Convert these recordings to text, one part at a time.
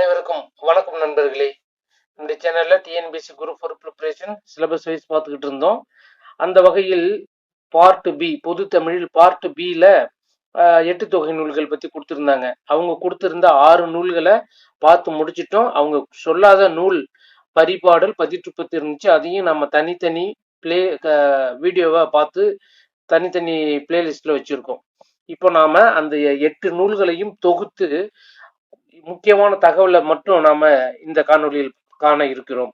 அனைவருக்கும் வணக்கம் நண்பர்களே. இந்த சேனல்ல TNPSC group for preparation syllabus wise பார்த்துக்கிட்டு இருந்தோம். அந்த வகையில் பார்ட் பி பொது தமிழில் பார்ட் பியில் எட்டு தொகை நூல்கள் பத்தி கொடுத்துருந்தாங்க. அவங்க கொடுத்துருந்த ஆறு நூல்களை பார்த்து முடிச்சிட்டோம். அவங்க சொல்லாத நூல் பரிபாடல் பதிற்றுப்பத்தி இருந்துச்சு. அதையும் நம்ம தனித்தனி பிளே வீடியோவை பார்த்து தனித்தனி பிளேலிஸ்ட்ல வச்சிருக்கோம். இப்போ நாம அந்த எட்டு நூல்களையும் தொகுத்து முக்கியமான தகவலை மட்டும் நாம இந்த காணொலியில் காண இருக்கிறோம்.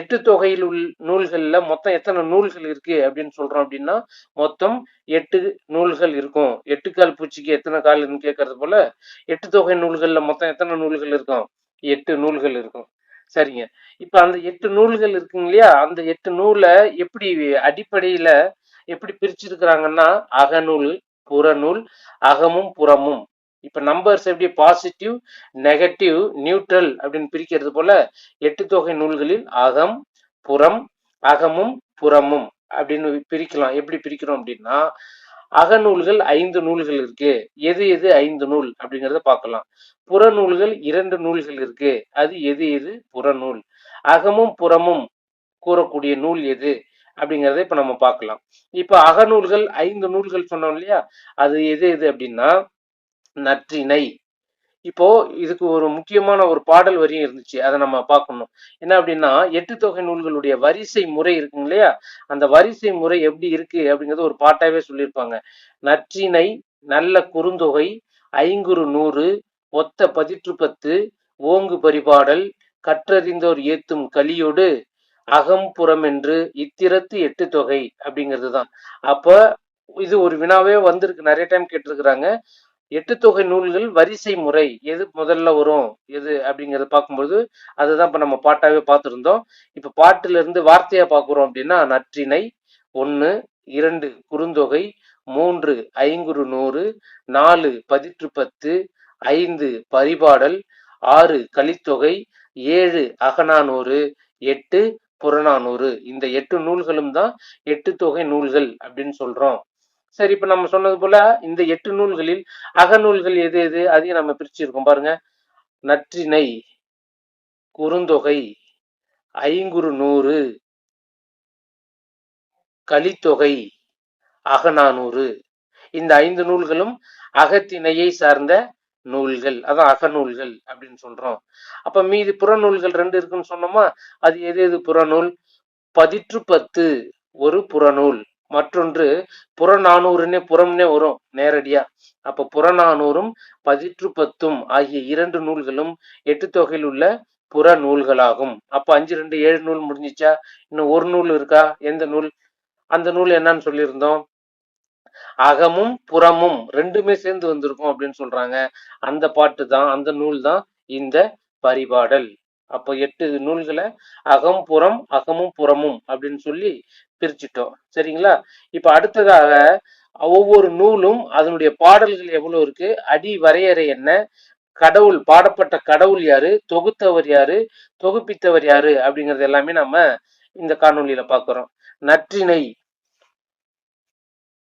எட்டு தொகையில் உள் நூல்கள்ல மொத்தம் எத்தனை நூல்கள் இருக்கு அப்படின்னு சொல்றோம் அப்படின்னா மொத்தம் எட்டு நூல்கள் இருக்கும். எட்டு கால் பூச்சிக்கு எத்தனை கால்னு கேட்கறது போல எட்டு தொகை நூல்கள்ல மொத்தம் எத்தனை நூல்கள் இருக்கும்? எட்டு நூல்கள் இருக்கும். சரிங்க. இப்ப அந்த எட்டு நூல்கள் இருக்குங்க இல்லையா? அந்த எட்டு நூலை எப்படி அடிப்படையில எப்படி பிரிச்சிருக்கிறாங்கன்னா அகநூல் புறநூல் அகமும் புறமும். இப்ப நம்பர்ஸ் எப்படி பாசிட்டிவ் நெகட்டிவ் நியூட்ரல் அப்படின்னு பிரிக்கிறது போல எட்டு தொகை நூல்களில் அகம் புறம் அகமும் புறமும் அப்படின்னு பிரிக்கலாம். எப்படி பிரிக்கிறோம் அப்படின்னா அகநூல்கள் ஐந்து நூல்கள் இருக்கு. எது எது ஐந்து நூல் அப்படிங்கிறத பார்க்கலாம். புறநூல்கள் இரண்டு நூல்கள் இருக்கு. அது எது எது? புறநூல் அகமும் புறமும் கூறக்கூடிய நூல் எது அப்படிங்கிறத இப்ப நம்ம பார்க்கலாம். இப்ப அகநூல்கள் ஐந்து நூல்கள் சொன்னோம் இல்லையா? அது எது எது அப்படின்னா நற்றினை. இப்போ இதுக்கு ஒரு முக்கியமான ஒரு பாடல் வரியும் இருந்துச்சு. அதை நம்ம பார்க்கணும். என்ன அப்படின்னா எட்டு தொகை நூல்களுடைய வரிசை முறை இருக்குங்க இல்லையா? அந்த வரிசை முறை எப்படி இருக்கு அப்படிங்கறது ஒரு பாட்டாவே சொல்லியிருப்பாங்க. நற்றினை நல்ல குறுந்தொகை ஐங்குறு நூறு ஒத்த பதிற்று பத்து ஓங்கு பரிபாடல் கற்றறிந்தோர் ஏத்தும் கலியோடு அகம்புறம் என்று இத்திரத்து எட்டு தொகை அப்படிங்கிறது தான் அப்ப இது ஒரு வினாவே வந்திருக்கு. நிறைய டைம் கேட்டிருக்கிறாங்க. எட்டு தொகை நூல்கள் வரிசை முறை எது முதல்ல வரும் எது அப்படிங்கிறத பார்க்கும்போது அதுதான் இப்போ நம்ம பாட்டாவே பார்த்துருந்தோம். இப்போ பாட்டிலிருந்து வார்த்தையா பார்க்குறோம் அப்படின்னா நற்றினை ஒன்று இரண்டு குறுந்தொகை மூன்று ஐங்குறு நூறு நாலு பதிற்று பத்து ஐந்து பரிபாடல் ஆறு கலித்தொகை ஏழு அகநானூறு எட்டு புறநானூறு இந்த எட்டு நூல்களும் தான் எட்டு தொகை நூல்கள் அப்படின்னு சொல்றோம். சரி இப்ப நம்ம சொன்னது போல இந்த எட்டு நூல்களில் அகநூல்கள் எது எது அதையும் நம்ம பிரிச்சிருக்கோம் பாருங்க. நற்றினை குறுந்தொகை ஐங்குறு நூறு கலித்தொகை அகநானூறு. இந்த ஐந்து நூல்களும் அகத்திணையை சார்ந்த நூல்கள். அதான் அகநூல்கள் அப்படின்னு சொல்றோம். அப்ப மீதி புறநூல்கள் ரெண்டு இருக்குன்னு சொன்னோமா? அது எது எது புறநூல் பதிற்று பத்து ஒரு புறநூல் மற்றொன்று புறநானூறுனே புறம்னே வரும் நேரடியா. அப்ப புறநானூறும் பதிற்று பத்தும் ஆகிய இரண்டு நூல்களும் எட்டு தொகையில் உள்ள புற நூல்களாகும் அப்ப அஞ்சு ரெண்டு ஏழு நூல் முடிஞ்சிச்சா? இன்னும் ஒரு நூல் இருக்கா? எந்த நூல்? அந்த நூல் என்னன்னு சொல்லியிருந்தோம். அகமும் புறமும் ரெண்டுமே சேர்ந்து வந்திருக்கும் அப்படின்னு சொல்றாங்க. அந்த பாட்டு தான் அந்த நூல் தான் இந்த பரிபாடல். அப்போ எட்டு நூல்களை அகம் புறம் அகமும் புறமும் அப்படின்னு சொல்லி பிரிச்சுட்டோம். சரிங்களா? இப்ப அடுத்ததாக ஒவ்வொரு நூலும் அதனுடைய பாடல்கள் எவ்வளவு இருக்கு? அடி வரையறை என்ன? கடவுள் பாடப்பட்ட கடவுள் யாரு? தொகுத்தவர் யாரு? தொகுப்பித்தவர் யாரு? அப்படிங்கறது எல்லாமே நம்ம இந்த காணொலியில பாக்குறோம் நற்றினை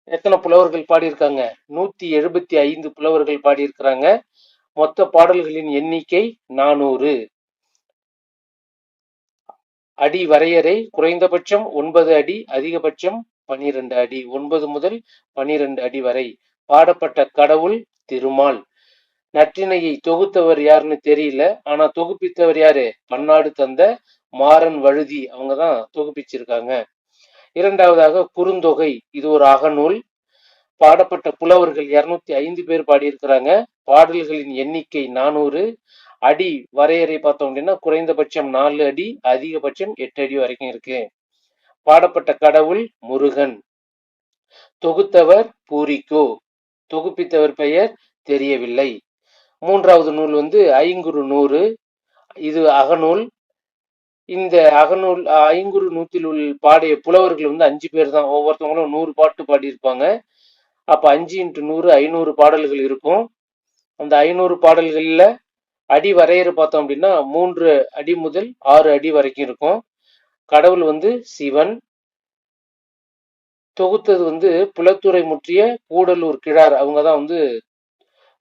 எத்தனை புலவர்கள் பாடியிருக்காங்க? நூத்தி எழுபத்தி ஐந்து புலவர்கள் பாடியிருக்கிறாங்க. மொத்த பாடல்களின் எண்ணிக்கை நானூறு. அடி வரையறை குறைந்தபட்சம் ஒன்பது அடி அதிகபட்சம் பனிரெண்டு அடி. ஒன்பது முதல் பனிரெண்டு அடி வரை. பாடப்பட்ட கடவுள் திருமால். நற்றினையை தொகுத்தவர் யாருன்னு தெரியல. ஆனா தொகுப்பித்தவர் யாரு? பன்னாடு தந்த மாறன் வழுதி. அவங்கதான் தொகுப்பிச்சிருக்காங்க. இரண்டாவதாக குறுந்தொகை. இது ஒரு அகநூல். பாடப்பட்ட புலவர்கள் இருநூத்தி ஐந்து பேர் பாடியிருக்கிறாங்க. பாடல்களின் எண்ணிக்கை நானூறு. அடி வரையறை பார்த்தோம் அப்படின்னா குறைந்தபட்சம் நாலு அடி அதிகபட்சம் எட்டு அடி வரைக்கும் இருக்கு. பாடப்பட்ட கடவுள் முருகன். தொகுத்தவர் பூரிக்கோ. தொகுப்பித்தவர் பெயர் தெரியவில்லை. மூன்றாவது நூல் வந்து ஐங்குறு நூறு. இது அகநூல். இந்த அகநூல் ஐங்குறு நூத்தில் உள்ள பாடிய புலவர்கள் வந்து அஞ்சு பேர் தான். ஒவ்வொருத்தவங்களும் நூறு பாட்டு பாடியிருப்பாங்க. அப்ப அஞ்சு இன்ட்டு நூறு ஐநூறு பாடல்கள் இருக்கும். அந்த ஐநூறு பாடல்களில் அடி வரையறை பார்த்தோம் அப்படின்னா மூன்று அடி முதல் ஆறு அடி வரைக்கும் இருக்கும். கடவுள் வந்து சிவன். தொகுத்தது வந்து புலத்துறை முற்றிய கூடலூர் கிழார். அவங்க தான் வந்து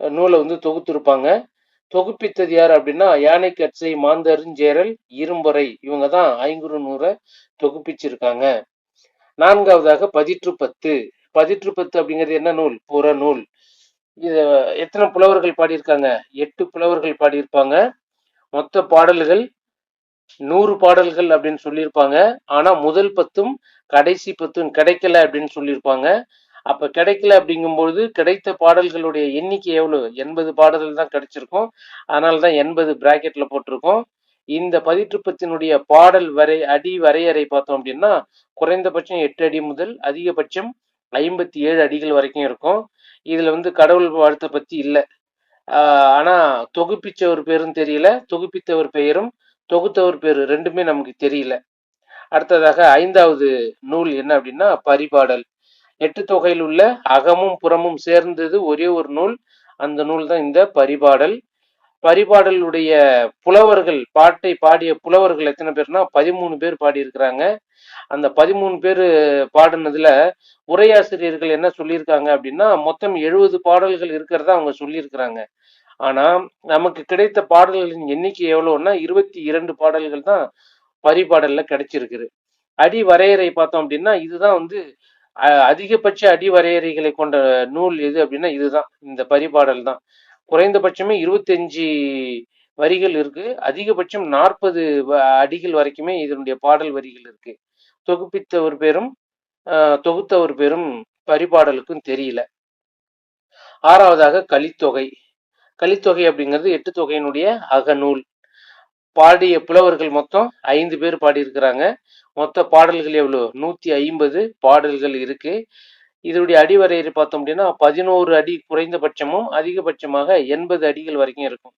நூலை வந்து தொகுத்திருப்பாங்க. தொகுப்பித்தது யார் அப்படின்னா யானை கட்சை மாந்தருஞ்சேரல் இரும்பொறை. இவங்க தான் ஐங்குறு நூறை தொகுப்பிச்சிருக்காங்க. நான்காவதாக பதிற்று பத்து பதிற்று பத்து அப்படிங்கிறது என்ன நூல்? புற நூல் எத்தனை புலவர்கள் பாடியிருக்காங்க? எட்டு புலவர்கள் பாடியிருப்பாங்க. மொத்த பாடல்கள் நூறு பாடல்கள் அப்படின்னு சொல்லியிருப்பாங்க. ஆனால் முதல் பத்தும் கடைசி பத்தும் கிடைக்கல அப்படின்னு சொல்லியிருப்பாங்க. அப்போ கிடைக்கல அப்படிங்கும்பொழுது கிடைத்த பாடல்களுடைய எண்ணிக்கை எவ்வளவு? எண்பது பாடல்கள் தான் கிடைச்சிருக்கும். அதனால தான் எண்பது பிராக்கெட்ல போட்டிருக்கோம். இந்த பதிற்றுப்பத்தினுடைய பாடல் வரை அடி வரையறை பார்த்தோம் அப்படின்னா குறைந்தபட்சம் எட்டு அடி முதல் அதிகபட்சம் ஐம்பத்தி ஏழு அடிகள் வரைக்கும் இருக்கும். இதுல வந்து கடவுள் வாழ்த்தை பத்தி இல்லை. ஆனா தொகுப்பிச்சவர் பேரும் தெரியல தொகுப்பித்தவர் பெயரும் தொகுத்தவர் பேரு ரெண்டுமே நமக்கு தெரியல. அடுத்ததாக ஐந்தாவது நூல் என்ன அப்படின்னா பரிபாடல். எட்டு தொகையில் உள்ள அகமும் புறமும் சேர்ந்தது ஒரே ஒரு நூல். அந்த நூல் தான் இந்த பரிபாடல். பரிபாடலுடைய புலவர்கள் பாட்டை பாடிய புலவர்கள் எத்தனை பேர்னா பதிமூணு பேர் பாடியிருக்கிறாங்க. அந்த பதிமூணு பேர் பாடினதுல உரையாசிரியர்கள் என்ன சொல்லியிருக்காங்க அப்படின்னா மொத்தம் எழுபது பாடல்கள் இருக்கிறதா அவங்க சொல்லியிருக்கிறாங்க. ஆனா நமக்கு கிடைத்த பாடல்களின் எண்ணிக்கை எவ்வளவுன்னா இருபத்தி இரண்டு பாடல்கள் தான் பரிபாடல்ல கிடைச்சிருக்குது. அடி வரையறை பார்த்தோம் அப்படின்னா இதுதான் வந்து அதிகபட்ச அடி வரையறைகளை கொண்ட நூல் எது அப்படின்னா இதுதான். இந்த பரிபாடல் தான். குறைந்தபட்சமே இருபத்தஞ்சு வரிகள் இருக்கு. அதிகபட்சம் நாற்பது அடிகள் வரைக்குமே இதனுடைய பாடல் வரிகள் இருக்கு. தொகுப்பித்தவர் பேரும் தொகுத்தவர் பேரும் பரிபாடலுக்கும் தெரியல. ஆறாவதாக கலித்தொகை. கலித்தொகை அப்படிங்கிறது எட்டு தொகையினுடைய அகநூல். பாடிய புலவர்கள் மொத்தம் ஐந்து பேர் பாடியிருக்கிறாங்க. மொத்த பாடல்கள் எவ்வளவு நூத்தி ஐம்பது பாடல்கள் இருக்கு. இதனுடைய அடிவரையறை பார்த்தோம் அப்படின்னா பதினோரு அடி குறைந்தபட்சமும் அதிகபட்சமாக எண்பது அடிகள் வரைக்கும் இருக்கும்.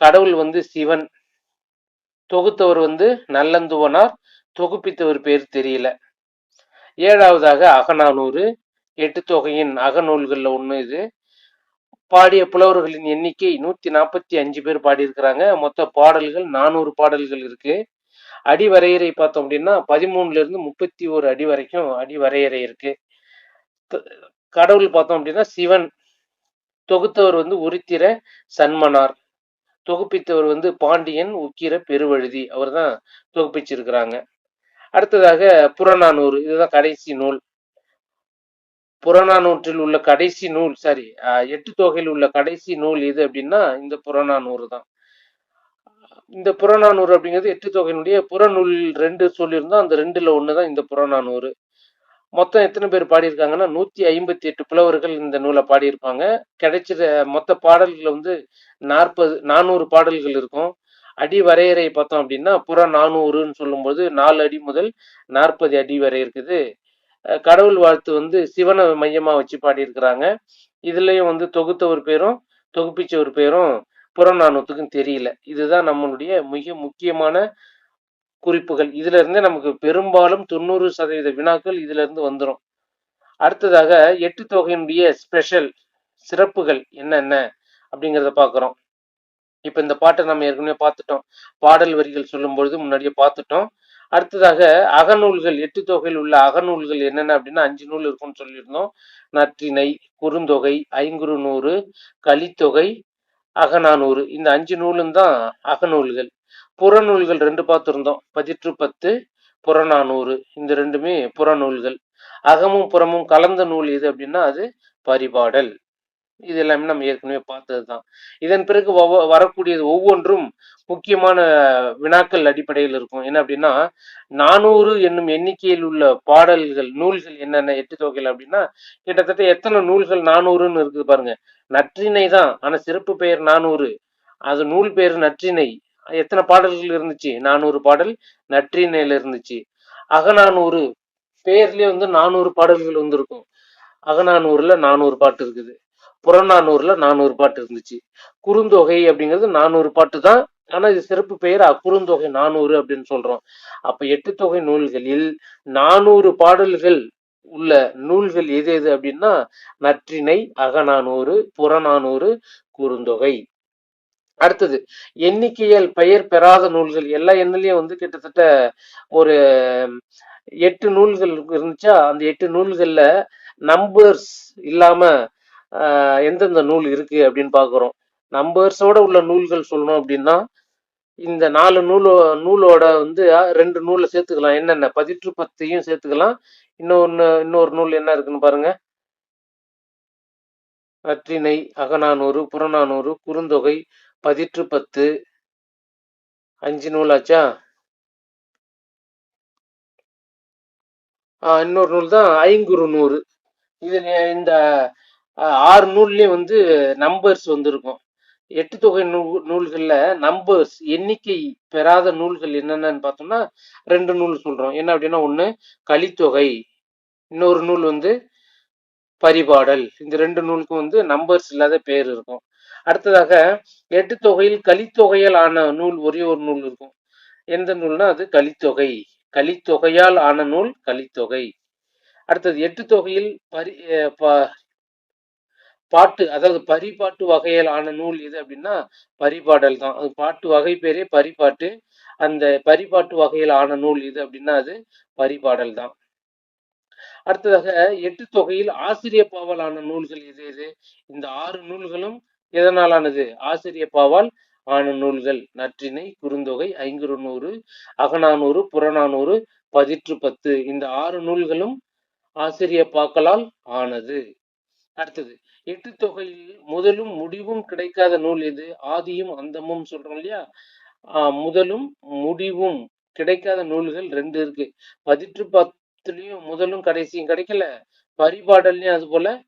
கடவுள் வந்து சிவன். தொகுத்தவர் வந்து நல்லந்துவனார். தொகுப்பித்தவர் பேர் தெரியல. ஏழாவதாக அகநானூறு. எட்டு தொகையின் அகநூல்களில் ஒன்று இது. பாடிய புலவர்களின் எண்ணிக்கை நூற்றி நாற்பத்தி அஞ்சு பேர் பாடியிருக்கிறாங்க. மொத்த பாடல்கள் நானூறு பாடல்கள் இருக்கு. அடி வரையறை பார்த்தோம் அப்படின்னா பதிமூணுல இருந்து முப்பத்தி ஒரு அடி வரைக்கும் அடி வரையறை இருக்கு. கடவுள் பார்த்தோம் அப்படின்னா சிவன். தொகுத்தவர் வந்து உரித்திர சன்மனார். தொகுப்பித்தவர் வந்து பாண்டியன் உக்கிர பெருவழுதி. அவர் தான் தொகுப்பிச்சிருக்கிறாங்க. அடுத்ததாக புறநானூறு. இதுதான் கடைசி நூல். புறநானூற்றில் உள்ள கடைசி நூல் சாரி எட்டு தொகையில் உள்ள கடைசி நூல் எது அப்படின்னா இந்த புறநானூறு தான். இந்த புறநானூறு அப்படிங்கிறது எட்டு தொகையினுடைய புறநூல் ரெண்டு சொல்லியிருந்தோம். அந்த ரெண்டுல தான் இந்த புறநானூறு. மொத்தம் எத்தனை பேர் பாடியிருக்காங்கன்னா நூத்தி ஐம்பத்தி எட்டு புலவர்கள் இந்த நூலை பாடியிருப்பாங்க. கிடைச்சிட மொத்த பாடல்கள் வந்து நாற்பது நானூறு பாடல்கள் இருக்கும். அடி வரையறை பார்த்தோம் அப்படின்னா புற நானூறுன்னு சொல்லும்போது நாலு அடி முதல் நாற்பது அடி வரை இருக்குது. கடவுள் வாழ்த்து வந்து சிவனை மையமா வச்சு பாடியிருக்கிறாங்க. இதுலயும் வந்து தொகுத்த ஒரு பேரும் தொகுப்பிச்ச ஒரு பேரும் புறநானூத்துக்கும் தெரியல. இதுதான் நம்மளுடைய மிக முக்கியமான குறிப்புகள். இதுல இருந்தே நமக்கு பெரும்பாலும் தொண்ணூறு சதவீத வினாக்கள் இதுல இருந்து வந்துடும் அடுத்ததாக எட்டு தொகையினுடைய ஸ்பெஷல் சிறப்புகள் என்னென்ன அப்படிங்கிறத பார்க்குறோம். இப்போ இந்த பாட்டை நம்ம ஏற்கனவே பார்த்துட்டோம். பாடல் வரிகள் சொல்லும் பொழுது முன்னாடியே பார்த்துட்டோம். அடுத்ததாக அகநூல்கள் எட்டு தொகையில் உள்ள அகநூல்கள் என்னென்ன அப்படின்னா அஞ்சு நூல் இருக்கும்னு சொல்லியிருந்தோம். நற்றினை குறுந்தொகை ஐங்குறு நூறு கலித்தொகை அகநானூறு. இந்த அஞ்சு நூலும் தான் அகநூல்கள். புறநூல்கள் ரெண்டு பார்த்துருந்தோம். பதிற்று பத்து புறநானூறு இந்த ரெண்டுமே புறநூல்கள். அகமும் புறமும் கலந்த நூல் எது அப்படின்னா அது பரிபாடல். இது எல்லாமே நம்ம ஏற்கனவே பார்த்தது தான் இதன் பிறகு வரக்கூடியது ஒவ்வொன்றும் முக்கியமான வினாக்கள் அடிப்படையில் இருக்கும். என்ன அப்படின்னா நானூறு என்னும் எண்ணிக்கையில் உள்ள பாடல்கள் நூல்கள் என்னென்ன எட்டு தொகையில் அப்படின்னா கிட்டத்தட்ட எத்தனை நூல்கள் நானூறுன்னு இருக்குது பாருங்க. நற்றினை தான். ஆனால் சிறப்பு பெயர் நானூறு. அது நூல் பெயர் நற்றினை. எத்தனை பாடல்கள் இருந்துச்சு? நானூறு பாடல் நற்றினையில இருந்துச்சு. அகநானூறு பெயர்லயே வந்து நானூறு பாடல்கள் வந்திருக்கும். அகநானூறுல நானூறு பாட்டு இருக்குது. புறநானூறுல நானூறு பாட்டு இருந்துச்சு. குறுந்தொகை அப்படிங்கிறது நானூறு பாட்டு தான். ஆனா இது சிறப்பு பெயர் குறுந்தொகை நானூறு அப்படின்னு சொல்றோம். அப்ப எட்டு தொகை நூல்களில் நானூறு பாடல்கள் உள்ள நூல்கள் எது எது அப்படின்னா நற்றினை அகநானூறு புறநானூறு குறுந்தொகை. அடுத்தது எண்ணிக்கையில் பெயர் பெறாத நூல்கள். எல்லா எண்ணிலையும் வந்து கிட்டத்தட்ட ஒரு எட்டு நூல்கள் இருந்துச்சா? அந்த எட்டு நூல்கள்ல நம்பர்ஸ் இல்லாம எந்தெந்த நூல் இருக்கு அப்படின்னு பாக்குறோம். நம்பர்ஸோட உள்ள நூல்கள் சொல்லணும் அப்படின்னா இந்த நாலு நூலோ நூலோட வந்து ரெண்டு நூலை சேர்த்துக்கலாம். என்னென்ன? பதிற்று பத்தையும் சேர்த்துக்கலாம். இன்னொன்னு இன்னொரு நூல் என்ன இருக்குன்னு பாருங்க. நற்றிணை அகநானூறு புறநானூறு குறுந்தொகை பதிற்று பத்து. அஞ்சு நூலாச்சா? ஆஹ் இன்னொரு நூல் தான் ஐங்குறு நூறு. இது இந்த ஆறு நூல்லையும் வந்து நம்பர்ஸ் வந்திருக்கும். எட்டு தொகை நூல் நூல்கள்ல நம்பர்ஸ் எண்ணிக்கை பெறாத நூல்கள் என்னென்னு பார்த்தோம்னா ரெண்டு நூல் சொல்றோம். என்ன அப்படின்னா ஒன்று கலித்தொகை. இன்னொரு நூல் வந்து பரிபாடல். இந்த ரெண்டு நூலுக்கும் வந்து நம்பர்ஸ் இல்லாத பேர் இருக்கும். அடுத்ததாக எட்டு தொகையில் கலித்தொகையால் ஆன நூல் ஒரே ஒரு நூல் இருக்கும். எந்த நூல்னா அது? கலித்தொகை. கலித்தொகையால் ஆன நூல் கலித்தொகை. அடுத்தது எட்டு தொகையில் பரி பாட்டு அதாவது பரிபாட்டு வகையில் ஆன நூல் எது அப்படின்னா பரிபாடல் தான். அது பாட்டு வகை பேரே பரிபாட்டு. அந்த பரிபாட்டு வகையில் ஆன நூல் எது அப்படின்னா அது பரிபாடல் தான். அடுத்ததாக எட்டு தொகையில் ஆசிரிய பாவலான நூல்கள் எது எது? இந்த ஆறு நூல்களும் எதனாலானது? ஆசிரியப்பாவால் ஆன நூல்கள். நற்றினை குறுந்தொகை ஐங்குறுநூறு அகநானூறு புறநானூறு பதிற்று பத்து இந்த ஆறு நூல்களும் ஆசிரியப்பாக்களால் ஆனது. அடுத்தது எட்டு தொகையில் முதலும் முடிவும் கிடைக்காத நூல் எது? ஆதியும் அந்தமும் சொல்றோம் இல்லையா? ஆஹ் முதலும் முடிவும் கிடைக்காத நூல்கள் ரெண்டு இருக்கு. பதிற்று பத்துலயும் முதலும் கடைசியும் கிடைக்கல. பரிபாடல்லையும் அது போல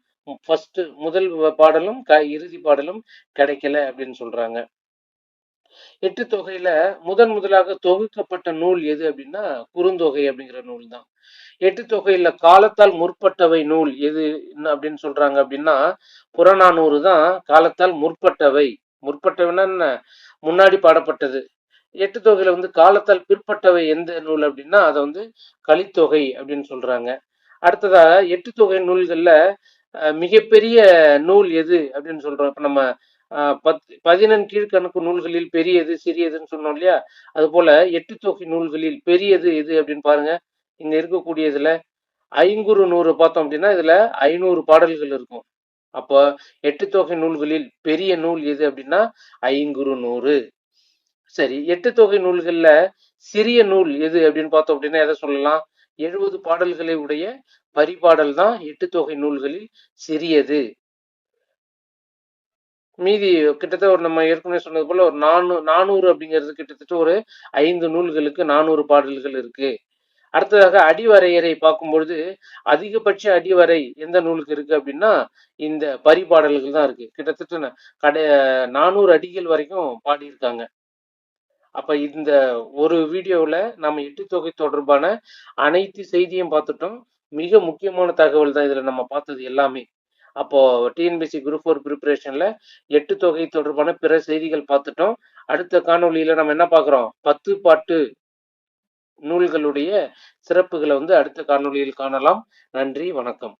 ஃபர்ஸ்ட் முதல் பாடலும் க இறுதி பாடலும் கிடைக்கல அப்படின்னு சொல்றாங்க. எட்டு தொகையில முதன் முதலாக தொகுக்கப்பட்ட நூல் எது அப்படின்னா குறுந்தொகை அப்படிங்கிற நூல் தான். எட்டு தொகையில காலத்தால் முற்பட்டவை நூல் எது அப்படின்னு சொல்றாங்க அப்படின்னா புறநானூறு தான் காலத்தால் முற்பட்டவை. முற்பட்டவைன்னா என்ன? முன்னாடி பாடப்பட்டது. எட்டு தொகையில வந்து காலத்தால் பிற்பட்டவை எந்த நூல் அப்படின்னா அதை வந்து கலித்தொகை அப்படின்னு சொல்றாங்க. அடுத்ததா எட்டு தொகை நூல்கள்ல மிகப்பெரிய நூல் எது அப்படின்னு சொல்றோம். இப்ப நம்ம அஹ், பத் பதினெண் கீழ்கணக்கு நூல்களில் பெரியது சிறியதுன்னு சொன்னோம் இல்லையா? அது போல எட்டு தொகை நூல்களில் பெரியது எது அப்படின்னு பாருங்க. இங்க இருக்கக்கூடியதுல ஐங்குறு நூறு பார்த்தோம் அப்படின்னா இதுல ஐநூறு பாடல்கள் இருக்கும். அப்போ எட்டு தொகை நூல்களில் பெரிய நூல் எது அப்படின்னா ஐங்குறு நூறு. சரி எட்டு தொகை நூல்கள்ல சிறிய நூல் எது அப்படின்னு பார்த்தோம் அப்படின்னா எதை சொல்லலாம்? எழுபது பாடல்களை உடைய பரிபாடல் தான் எட்டு தொகை நூல்களில் சிறியது. மீதி கிட்டத்தட்ட ஒரு நம்ம ஏற்கனவே சொன்னது போல ஒரு நானூ நானூறு அப்படிங்கிறது கிட்டத்தட்ட ஒரு ஐந்து நூல்களுக்கு நானூறு பாடல்கள் இருக்கு. அடுத்ததாக அடிவரையறை பார்க்கும்பொழுது அதிகபட்ச அடிவரை எந்த நூலுக்கு இருக்கு அப்படின்னா இந்த பரிபாடல்கள் தான் இருக்கு. கிட்டத்தட்ட கடை நானூறு அடிகள் வரைக்கும் பாடியிருக்காங்க. அப்ப இந்த ஒரு வீடியோவில் நம்ம எட்டு தொகை தொடர்பான அனைத்து செய்தியும் பார்த்துட்டோம். மிக முக்கியமான தகவல் தான் இதுல நம்ம பார்த்தது எல்லாமே. அப்போ டிஎன்பிசி குரூப் ஃபோர் ப்ரிப்பரேஷன்ல எட்டு தொகை தொடர்பான பிற செய்திகள் பார்த்துட்டோம். அடுத்த காணொளியில நம்ம என்ன பார்க்குறோம்? பத்து பாட்டு நூல்களுடைய சிறப்புகளை வந்து அடுத்த காணொலியில் காணலாம். நன்றி வணக்கம்.